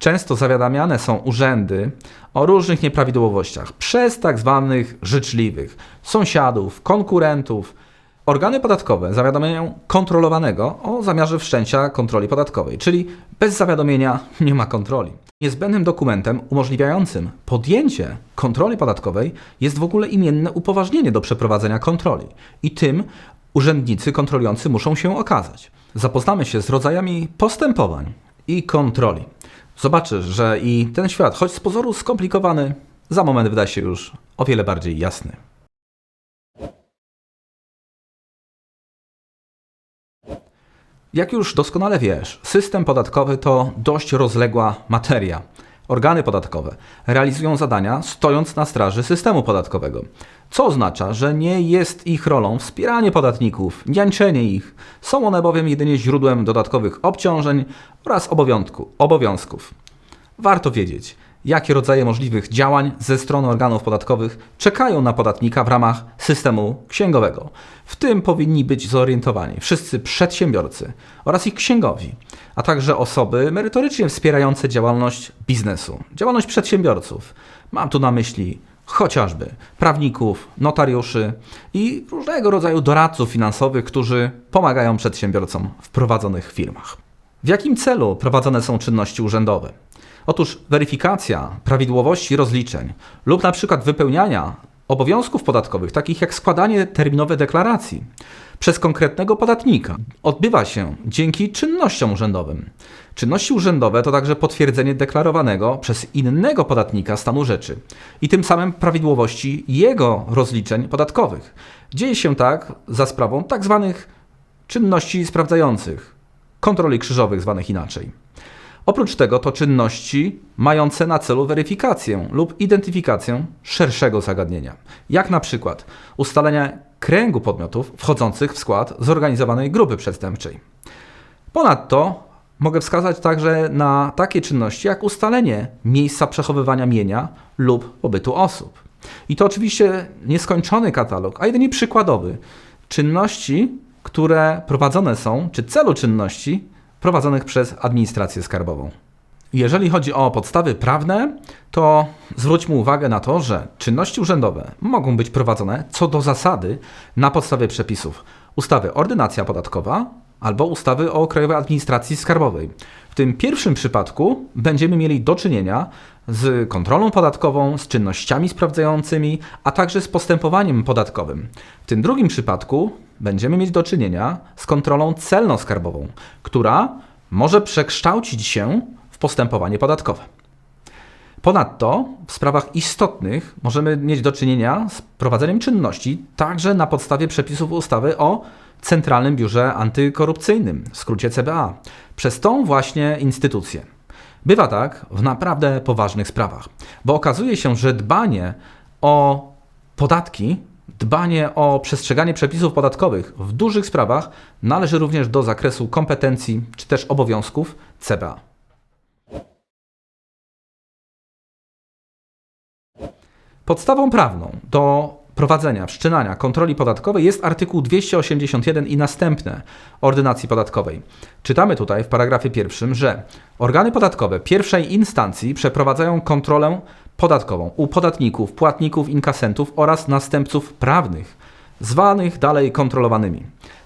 Często zawiadamiane są urzędy o różnych nieprawidłowościach przez tak zwanych życzliwych, sąsiadów, konkurentów. Organy podatkowe zawiadamiają kontrolowanego o zamiarze wszczęcia kontroli podatkowej, czyli bez zawiadomienia nie ma kontroli. Niezbędnym dokumentem umożliwiającym podjęcie kontroli podatkowej jest w ogóle imienne upoważnienie do przeprowadzenia kontroli i tym urzędnicy kontrolujący muszą się okazać. Zapoznamy się z rodzajami postępowań i kontroli. Zobaczysz, że i ten świat, choć z pozoru skomplikowany, za moment wyda się już o wiele bardziej jasny. Jak już doskonale wiesz, system podatkowy to dość rozległa materia. Organy podatkowe realizują zadania stojąc na straży systemu podatkowego, co oznacza, że nie jest ich rolą wspieranie podatników, niańczenie ich. Są one bowiem jedynie źródłem dodatkowych obciążeń oraz obowiązku, obowiązków. Warto wiedzieć, jakie rodzaje możliwych działań ze strony organów podatkowych czekają na podatnika w ramach systemu księgowego. W tym powinni być zorientowani wszyscy przedsiębiorcy oraz ich księgowi, a także osoby merytorycznie wspierające działalność biznesu, działalność przedsiębiorców. Mam tu na myśli chociażby prawników, notariuszy i różnego rodzaju doradców finansowych, którzy pomagają przedsiębiorcom w prowadzonych firmach. W jakim celu prowadzone są czynności urzędowe? Otóż weryfikacja prawidłowości rozliczeń lub na przykład wypełniania obowiązków podatkowych, takich jak składanie terminowe deklaracji przez konkretnego podatnika, odbywa się dzięki czynnościom urzędowym. Czynności urzędowe to także potwierdzenie deklarowanego przez innego podatnika stanu rzeczy i tym samym prawidłowości jego rozliczeń podatkowych. Dzieje się tak za sprawą tak zwanych czynności sprawdzających, kontroli krzyżowych zwanych inaczej. Oprócz tego to czynności mające na celu weryfikację lub identyfikację szerszego zagadnienia, jak na przykład ustalenie kręgu podmiotów wchodzących w skład zorganizowanej grupy przestępczej. Ponadto mogę wskazać także na takie czynności jak ustalenie miejsca przechowywania mienia lub pobytu osób. I to oczywiście nieskończony katalog, a jedynie przykładowy czynności, które prowadzone są, czy celu czynności prowadzonych przez administrację skarbową. Jeżeli chodzi o podstawy prawne, to zwróćmy uwagę na to, że czynności urzędowe mogą być prowadzone co do zasady na podstawie przepisów ustawy Ordynacja Podatkowa albo ustawy o Krajowej Administracji Skarbowej. W tym pierwszym przypadku będziemy mieli do czynienia z kontrolą podatkową, z czynnościami sprawdzającymi, a także z postępowaniem podatkowym. W tym drugim przypadku będziemy mieć do czynienia z kontrolą celno-skarbową, która może przekształcić się w postępowanie podatkowe. Ponadto w sprawach istotnych możemy mieć do czynienia z prowadzeniem czynności także na podstawie przepisów ustawy o Centralnym Biurze Antykorupcyjnym, w skrócie CBA, przez tą właśnie instytucję. Bywa tak w naprawdę poważnych sprawach, bo okazuje się, że dbanie o podatki, dbanie o przestrzeganie przepisów podatkowych w dużych sprawach należy również do zakresu kompetencji czy też obowiązków CBA. Podstawą prawną do prowadzenia, wszczynania kontroli podatkowej jest artykuł 281 i następne ordynacji podatkowej. Czytamy tutaj w paragrafie pierwszym, że organy podatkowe pierwszej instancji przeprowadzają kontrolę podatkową u podatników, płatników, inkasentów oraz następców prawnych, zwanych dalej kontrolowanymi.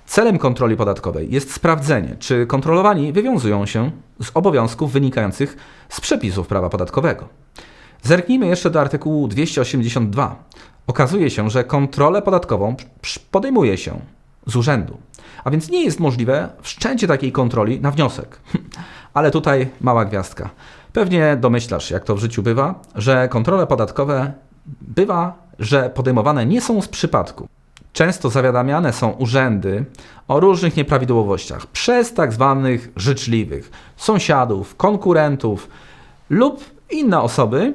Celem kontroli podatkowej jest sprawdzenie, czy kontrolowani wywiązują się z obowiązków wynikających z przepisów prawa podatkowego. Zerknijmy jeszcze do artykułu 282. Okazuje się, że kontrolę podatkową podejmuje się z urzędu, a więc nie jest możliwe wszczęcie takiej kontroli na wniosek. Ale tutaj mała gwiazdka. Pewnie domyślasz, jak to w życiu bywa, że kontrole podatkowe bywa, że podejmowane nie są z przypadku. Często zawiadamiane są urzędy o różnych nieprawidłowościach przez tak zwanych życzliwych, sąsiadów, konkurentów lub inne osoby,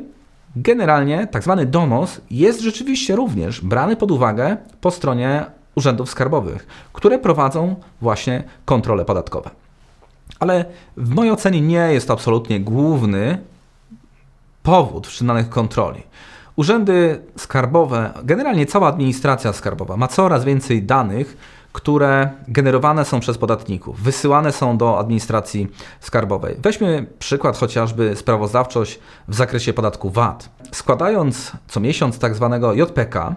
Generalnie tak zwany donos jest rzeczywiście również brany pod uwagę po stronie urzędów skarbowych, które prowadzą właśnie kontrole podatkowe. Ale w mojej ocenie nie jest to absolutnie główny powód wszczynanych kontroli. Urzędy skarbowe, generalnie cała administracja skarbowa ma coraz więcej danych, które generowane są przez podatników, wysyłane są do administracji skarbowej. Weźmy przykład chociażby sprawozdawczość w zakresie podatku VAT. Składając co miesiąc tak zwanego JPK,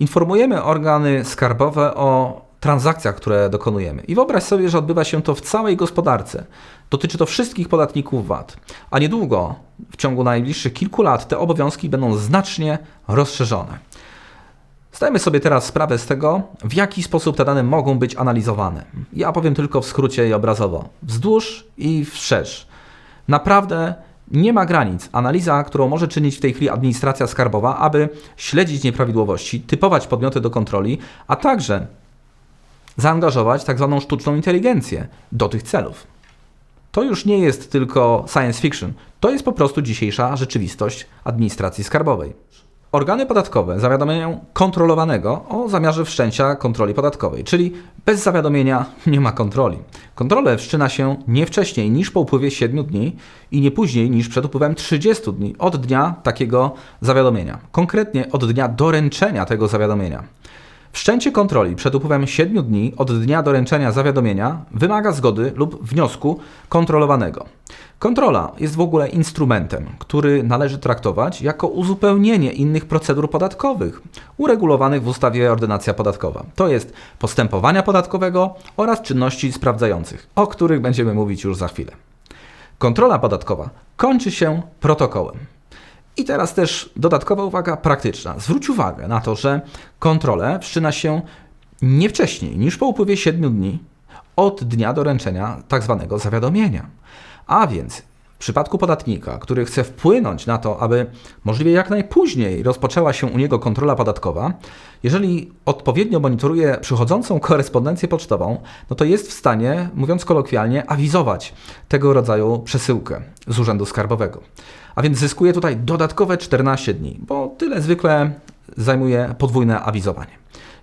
informujemy organy skarbowe o transakcjach, które dokonujemy. I wyobraź sobie, że odbywa się to w całej gospodarce. Dotyczy to wszystkich podatników VAT. A niedługo, w ciągu najbliższych kilku lat, te obowiązki będą znacznie rozszerzone. Zdajmy sobie teraz sprawę z tego, w jaki sposób te dane mogą być analizowane. Ja powiem tylko w skrócie i obrazowo. Wzdłuż i wszerz. Naprawdę nie ma granic. Analiza, którą może czynić w tej chwili administracja skarbowa, aby śledzić nieprawidłowości, typować podmioty do kontroli, a także zaangażować tak zwaną sztuczną inteligencję do tych celów. To już nie jest tylko science fiction, to jest po prostu dzisiejsza rzeczywistość administracji skarbowej. Organy podatkowe zawiadamiają kontrolowanego o zamiarze wszczęcia kontroli podatkowej, czyli bez zawiadomienia nie ma kontroli. Kontrolę wszczyna się nie wcześniej niż po upływie 7 dni i nie później niż przed upływem 30 dni od dnia takiego zawiadomienia, konkretnie od dnia doręczenia tego zawiadomienia. Wszczęcie kontroli przed upływem 7 dni od dnia doręczenia zawiadomienia wymaga zgody lub wniosku kontrolowanego. Kontrola jest w ogóle instrumentem, który należy traktować jako uzupełnienie innych procedur podatkowych uregulowanych w ustawie Ordynacja Podatkowa. To jest postępowania podatkowego oraz czynności sprawdzających, o których będziemy mówić już za chwilę. Kontrola podatkowa kończy się protokołem. I teraz też dodatkowa uwaga praktyczna. Zwróć uwagę na to, że kontrolę wszczyna się nie wcześniej niż po upływie 7 dni od dnia doręczenia tak zwanego zawiadomienia. A więc w przypadku podatnika, który chce wpłynąć na to, aby możliwie jak najpóźniej rozpoczęła się u niego kontrola podatkowa, jeżeli odpowiednio monitoruje przychodzącą korespondencję pocztową, no to jest w stanie, mówiąc kolokwialnie, awizować tego rodzaju przesyłkę z Urzędu Skarbowego. A więc zyskuje tutaj dodatkowe 14 dni, bo tyle zwykle zajmuje podwójne awizowanie.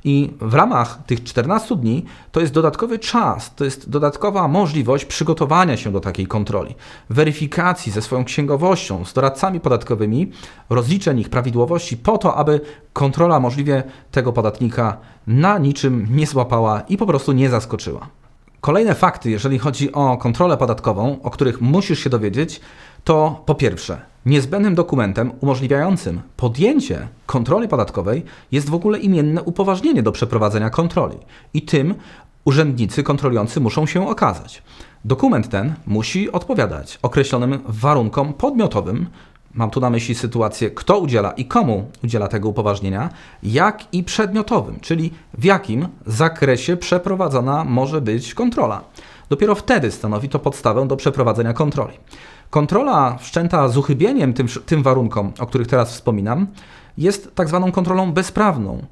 I w ramach tych 14 dni to jest dodatkowy czas, to jest dodatkowa możliwość przygotowania się do takiej kontroli, weryfikacji ze swoją księgowością, z doradcami podatkowymi, rozliczeń ich prawidłowości, po to, aby kontrola możliwie tego podatnika na niczym nie złapała i po prostu nie zaskoczyła. Kolejne fakty, jeżeli chodzi o kontrolę podatkową, o których musisz się dowiedzieć, to po pierwsze, niezbędnym dokumentem umożliwiającym podjęcie kontroli podatkowej jest w ogóle imienne upoważnienie do przeprowadzenia kontroli i tym urzędnicy kontrolujący muszą się okazać. Dokument ten musi odpowiadać określonym warunkom podmiotowym, mam tu na myśli sytuację, kto udziela i komu udziela tego upoważnienia, jak i przedmiotowym, czyli w jakim zakresie przeprowadzona może być kontrola. Dopiero wtedy stanowi to podstawę do przeprowadzenia kontroli. Kontrola wszczęta z uchybieniem tym, tym warunkom, o których teraz wspominam, jest tak zwaną kontrolą bezprawną.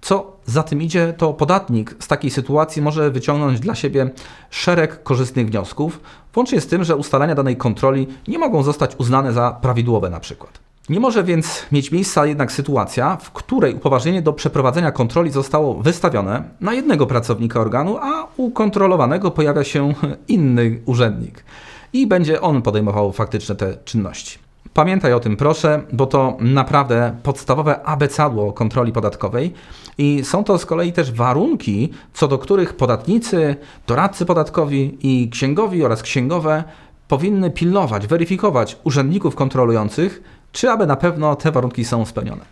Co za tym idzie, to podatnik z takiej sytuacji może wyciągnąć dla siebie szereg korzystnych wniosków, włącznie z tym, że ustalenia danej kontroli nie mogą zostać uznane za prawidłowe na przykład. Nie może więc mieć miejsca jednak sytuacja, w której upoważnienie do przeprowadzenia kontroli zostało wystawione na jednego pracownika organu, a u kontrolowanego pojawia się inny urzędnik i będzie on podejmował faktyczne te czynności. Pamiętaj o tym proszę, bo to naprawdę podstawowe abecadło kontroli podatkowej i są to z kolei też warunki, co do których podatnicy, doradcy podatkowi i księgowi oraz księgowe powinny pilnować, weryfikować urzędników kontrolujących, czy aby na pewno te warunki są spełnione.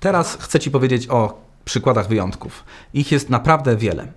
Teraz chcę Ci powiedzieć o przykładach wyjątków. Ich jest naprawdę wiele.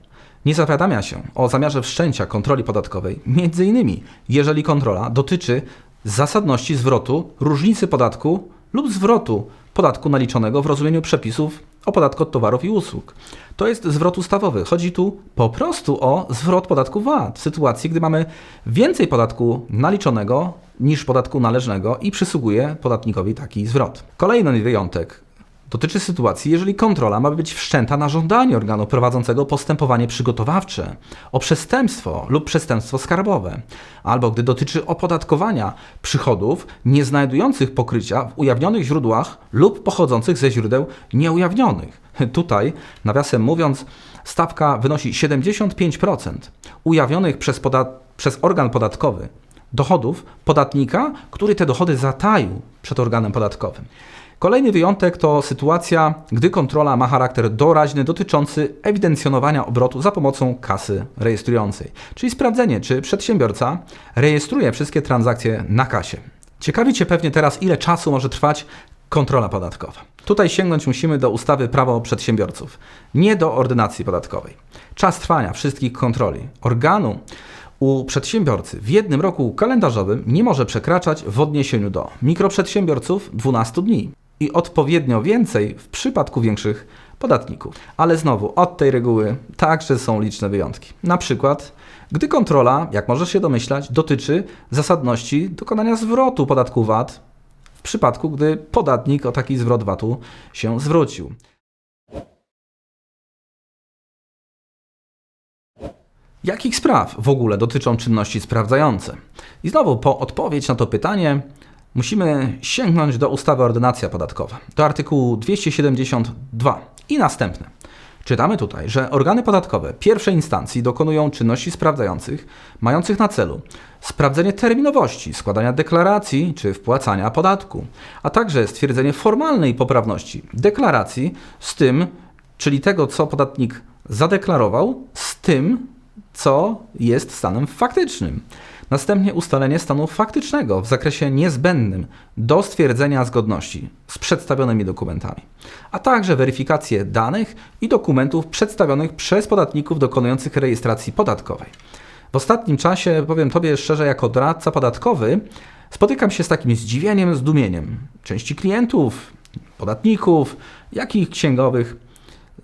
Nie zawiadamia się o zamiarze wszczęcia kontroli podatkowej, innymi jeżeli kontrola dotyczy zasadności zwrotu różnicy podatku lub zwrotu podatku naliczonego w rozumieniu przepisów o podatku od towarów i usług. To jest zwrot ustawowy. Chodzi tu po prostu o zwrot podatku VAT w sytuacji, gdy mamy więcej podatku naliczonego niż podatku należnego i przysługuje podatnikowi taki zwrot. Kolejny wyjątek dotyczy sytuacji, jeżeli kontrola ma być wszczęta na żądanie organu prowadzącego postępowanie przygotowawcze o przestępstwo lub przestępstwo skarbowe, albo gdy dotyczy opodatkowania przychodów nie znajdujących pokrycia w ujawnionych źródłach lub pochodzących ze źródeł nieujawnionych. Tutaj, nawiasem mówiąc, stawka wynosi 75% ujawnionych przez, przez organ podatkowy dochodów podatnika, który te dochody zataił przed organem podatkowym. Kolejny wyjątek to sytuacja, gdy kontrola ma charakter doraźny dotyczący ewidencjonowania obrotu za pomocą kasy rejestrującej, czyli sprawdzenie, czy przedsiębiorca rejestruje wszystkie transakcje na kasie. Ciekawi Cię pewnie teraz, ile czasu może trwać kontrola podatkowa. Tutaj sięgnąć musimy do ustawy Prawo Przedsiębiorców, nie do ordynacji podatkowej. Czas trwania wszystkich kontroli organu u przedsiębiorcy w jednym roku kalendarzowym nie może przekraczać w odniesieniu do mikroprzedsiębiorców 12 dni i odpowiednio więcej w przypadku większych podatników. Ale znowu, od tej reguły także są liczne wyjątki. Na przykład, gdy kontrola, jak możesz się domyślać, dotyczy zasadności dokonania zwrotu podatku VAT w przypadku, gdy podatnik o taki zwrot VAT-u się zwrócił. Jakich spraw w ogóle dotyczą czynności sprawdzające? I znowu po odpowiedź na to pytanie musimy sięgnąć do ustawy Ordynacja Podatkowa, do artykułu 272 i następne. Czytamy tutaj, że organy podatkowe pierwszej instancji dokonują czynności sprawdzających mających na celu sprawdzenie terminowości składania deklaracji czy wpłacania podatku, a także stwierdzenie formalnej poprawności deklaracji z tym, czyli tego, co podatnik zadeklarował, z tym, co jest stanem faktycznym. Następnie ustalenie stanu faktycznego w zakresie niezbędnym do stwierdzenia zgodności z przedstawionymi dokumentami, a także weryfikację danych i dokumentów przedstawionych przez podatników dokonujących rejestracji podatkowej. W ostatnim czasie, powiem Tobie szczerze, jako doradca podatkowy, spotykam się z takim zdziwieniem, zdumieniem części klientów, podatników, jak i księgowych.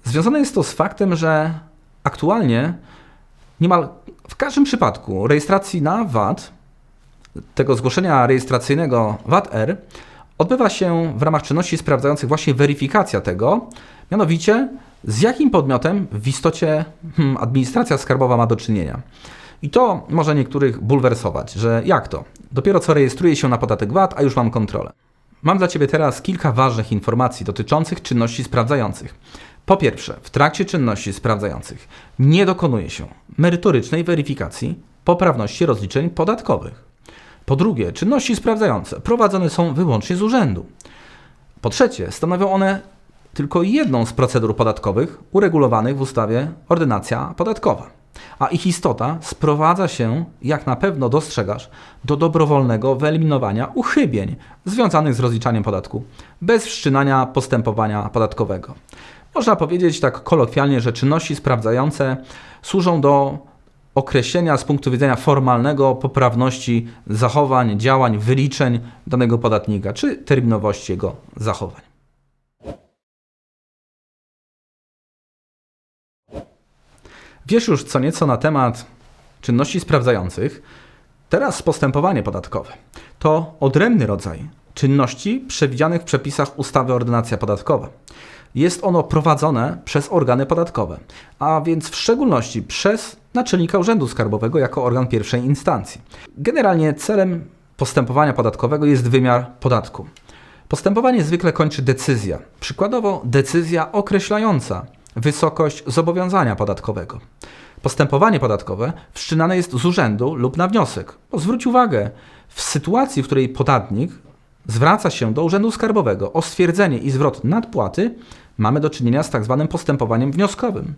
Związane jest to z faktem, że aktualnie niemal w każdym przypadku rejestracji na VAT, tego zgłoszenia rejestracyjnego VAT-R, odbywa się w ramach czynności sprawdzających właśnie weryfikacja tego, mianowicie z jakim podmiotem w istocie hmm, administracja skarbowa ma do czynienia. I to może niektórych bulwersować, że jak to? Dopiero co rejestruję się na podatek VAT, a już mam kontrolę. Mam dla Ciebie teraz kilka ważnych informacji dotyczących czynności sprawdzających. Po pierwsze, w trakcie czynności sprawdzających nie dokonuje się merytorycznej weryfikacji poprawności rozliczeń podatkowych. Po drugie, czynności sprawdzające prowadzone są wyłącznie z urzędu. Po trzecie, stanowią one tylko jedną z procedur podatkowych uregulowanych w ustawie Ordynacja Podatkowa. A ich istota sprowadza się, jak na pewno dostrzegasz, do dobrowolnego wyeliminowania uchybień związanych z rozliczaniem podatku bez wszczynania postępowania podatkowego. Można powiedzieć tak kolokwialnie, że czynności sprawdzające służą do określenia z punktu widzenia formalnego poprawności zachowań, działań, wyliczeń danego podatnika czy terminowości jego zachowań. Wiesz już co nieco na temat czynności sprawdzających. Teraz postępowanie podatkowe to odrębny rodzaj czynności przewidzianych w przepisach ustawy Ordynacja Podatkowa jest ono prowadzone przez organy podatkowe, a więc w szczególności przez naczelnika Urzędu Skarbowego jako organ pierwszej instancji. Generalnie celem postępowania podatkowego jest wymiar podatku. Postępowanie zwykle kończy decyzja, przykładowo decyzja określająca wysokość zobowiązania podatkowego. Postępowanie podatkowe wszczynane jest z urzędu lub na wniosek. Zwróć uwagę, w sytuacji, w której podatnik zwraca się do Urzędu Skarbowego o stwierdzenie i zwrot nadpłaty, mamy do czynienia z tak zwanym postępowaniem wnioskowym.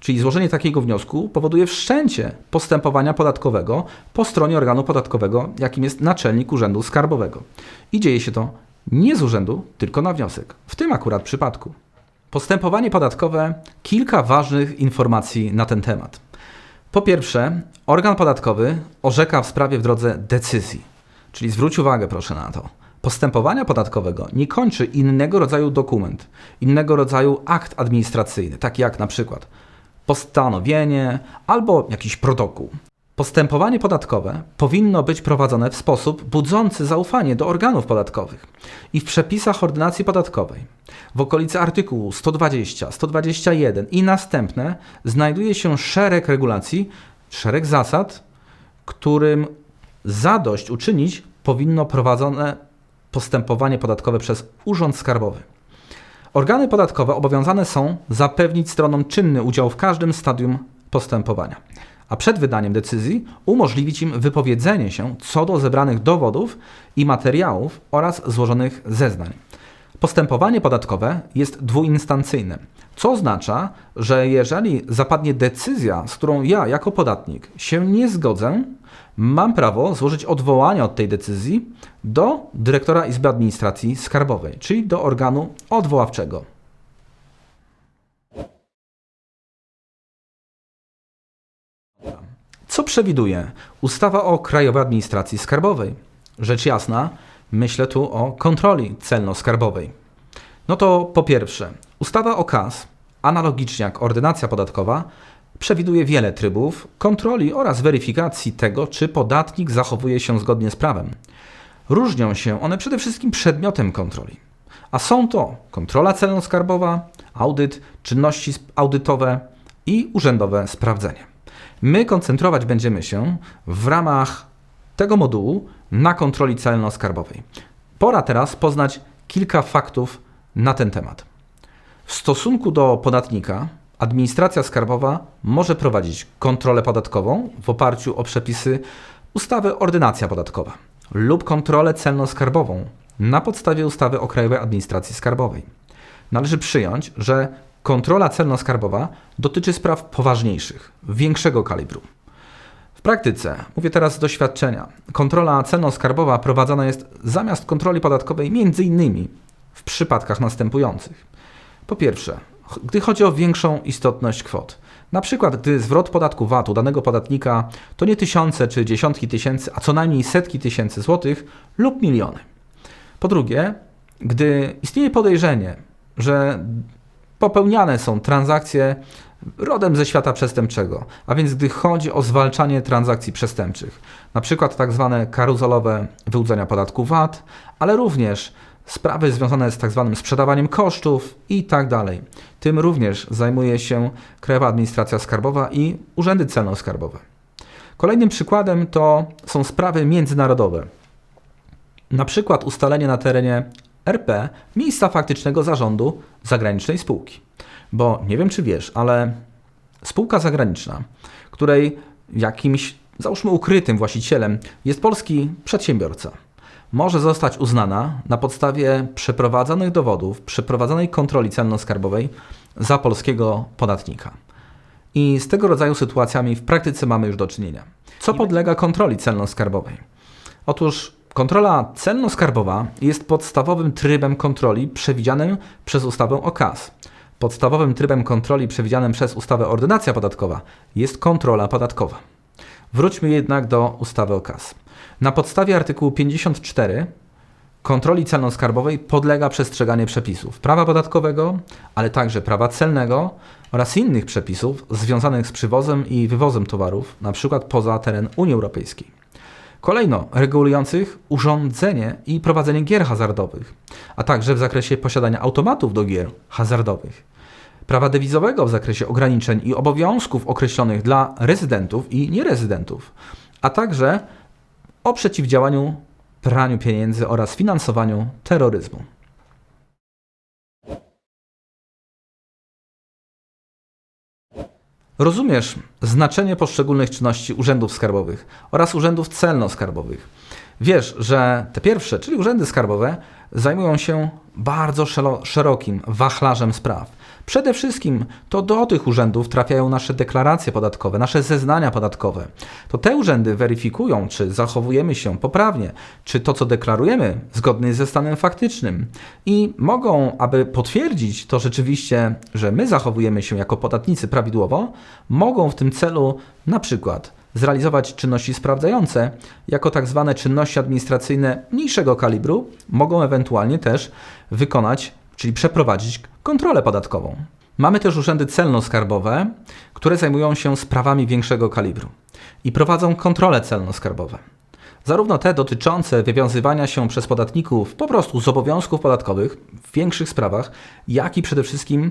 Czyli złożenie takiego wniosku powoduje wszczęcie postępowania podatkowego po stronie organu podatkowego, jakim jest naczelnik Urzędu Skarbowego. I dzieje się to nie z urzędu, tylko na wniosek. W tym akurat przypadku. Postępowanie podatkowe kilka ważnych informacji na ten temat. Po pierwsze, organ podatkowy orzeka w sprawie w drodze decyzji. Czyli zwróć uwagę proszę na to postępowania podatkowego nie kończy innego rodzaju dokument, innego rodzaju akt administracyjny, taki jak na przykład postanowienie albo jakiś protokół. Postępowanie podatkowe powinno być prowadzone w sposób budzący zaufanie do organów podatkowych i w przepisach ordynacji podatkowej w okolicy artykułu 120, 121 i następne znajduje się szereg regulacji, szereg zasad, którym zadość uczynić powinno prowadzone postępowanie podatkowe przez Urząd Skarbowy. Organy podatkowe obowiązane są zapewnić stronom czynny udział w każdym stadium postępowania, a przed wydaniem decyzji umożliwić im wypowiedzenie się co do zebranych dowodów i materiałów oraz złożonych zeznań. Postępowanie podatkowe jest dwuinstancyjne, co oznacza, że jeżeli zapadnie decyzja, z którą ja jako podatnik się nie zgodzę, mam prawo złożyć odwołanie od tej decyzji do dyrektora Izby Administracji Skarbowej, czyli do organu odwoławczego. Co przewiduje ustawa o Krajowej Administracji Skarbowej? Rzecz jasna, myślę tu o kontroli celno-skarbowej. No to po pierwsze, ustawa o KAS, analogicznie jak ordynacja podatkowa, przewiduje wiele trybów kontroli oraz weryfikacji tego, czy podatnik zachowuje się zgodnie z prawem. Różnią się one przede wszystkim przedmiotem kontroli, a są to kontrola celno-skarbowa, audyt, czynności audytowe i urzędowe sprawdzenie. My koncentrować będziemy się w ramach tego modułu na kontroli celno-skarbowej. Pora teraz poznać kilka faktów na ten temat. W stosunku do podatnika, administracja skarbowa może prowadzić kontrolę podatkową w oparciu o przepisy ustawy Ordynacja Podatkowa lub kontrolę celno-skarbową na podstawie ustawy o Krajowej Administracji Skarbowej. Należy przyjąć, że kontrola celno-skarbowa dotyczy spraw poważniejszych, większego kalibru. W praktyce, mówię teraz z doświadczenia, kontrola celno-skarbowa prowadzona jest zamiast kontroli podatkowej m.in. w przypadkach następujących. Po pierwsze, gdy chodzi o większą istotność kwot. Na przykład, gdy zwrot podatku VAT u danego podatnika to nie tysiące czy dziesiątki tysięcy, a co najmniej setki tysięcy złotych lub miliony. Po drugie, gdy istnieje podejrzenie, że popełniane są transakcje rodem ze świata przestępczego, a więc gdy chodzi o zwalczanie transakcji przestępczych, przykład tak zwane karuzelowe wyłudzenia podatku VAT, ale również sprawy związane z tak zwanym sprzedawaniem kosztów i tak dalej. Tym również zajmuje się Krajowa Administracja Skarbowa i urzędy celno-skarbowe. Kolejnym przykładem to są sprawy międzynarodowe. Na przykład ustalenie na terenie RP miejsca faktycznego zarządu zagranicznej spółki. Bo nie wiem, czy wiesz, ale spółka zagraniczna, której jakimś, załóżmy, ukrytym właścicielem jest polski przedsiębiorca, może zostać uznana na podstawie przeprowadzonych dowodów, przeprowadzonej kontroli celno-skarbowej za polskiego podatnika. I z tego rodzaju sytuacjami w praktyce mamy już do czynienia. Co podlega kontroli celno-skarbowej? Otóż kontrola celno-skarbowa jest podstawowym trybem kontroli przewidzianym przez ustawę o KAS. Podstawowym trybem kontroli przewidzianym przez ustawę ordynacja podatkowa jest kontrola podatkowa. Wróćmy jednak do ustawy o KAS. Na podstawie artykułu 54 kontroli celno-skarbowej podlega przestrzeganie przepisów prawa podatkowego, ale także prawa celnego oraz innych przepisów związanych z przywozem i wywozem towarów, np. poza teren Unii Europejskiej. Kolejno regulujących urządzenie i prowadzenie gier hazardowych, a także w zakresie posiadania automatów do gier hazardowych. Prawa dewizowego w zakresie ograniczeń i obowiązków określonych dla rezydentów i nierezydentów, a także o przeciwdziałaniu praniu pieniędzy oraz finansowaniu terroryzmu. Rozumiesz znaczenie poszczególnych czynności urzędów skarbowych oraz urzędów celno-skarbowych. Wiesz, że te pierwsze, czyli urzędy skarbowe, zajmują się bardzo szerokim wachlarzem spraw. Przede wszystkim to do tych urzędów trafiają nasze deklaracje podatkowe, nasze zeznania podatkowe. To te urzędy weryfikują, czy zachowujemy się poprawnie, czy to, co deklarujemy, zgodnie ze stanem faktycznym. I mogą, aby potwierdzić to rzeczywiście, że my zachowujemy się jako podatnicy prawidłowo, mogą w tym celu na przykład zrealizować czynności sprawdzające, jako tak zwane czynności administracyjne mniejszego kalibru, mogą ewentualnie też wykonać, czyli przeprowadzić kontrolę podatkową. Mamy też urzędy celno-skarbowe, które zajmują się sprawami większego kalibru i prowadzą kontrole celno-skarbowe. Zarówno te dotyczące wywiązywania się przez podatników po prostu z obowiązków podatkowych w większych sprawach, jak i przede wszystkim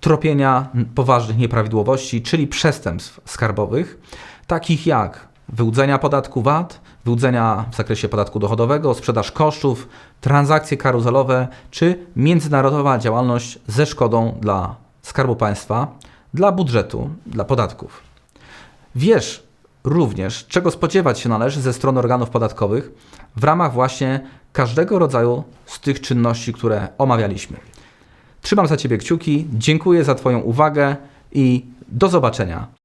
tropienia poważnych nieprawidłowości, czyli przestępstw skarbowych, takich jak wyłudzenia podatku VAT, wyłudzenia w zakresie podatku dochodowego, sprzedaż kosztów, transakcje karuzelowe czy międzynarodowa działalność ze szkodą dla Skarbu Państwa, dla budżetu, dla podatków. Wiesz, również, czego spodziewać się należy ze strony organów podatkowych w ramach właśnie każdego rodzaju z tych czynności, które omawialiśmy. Trzymam za Ciebie kciuki, dziękuję za Twoją uwagę i do zobaczenia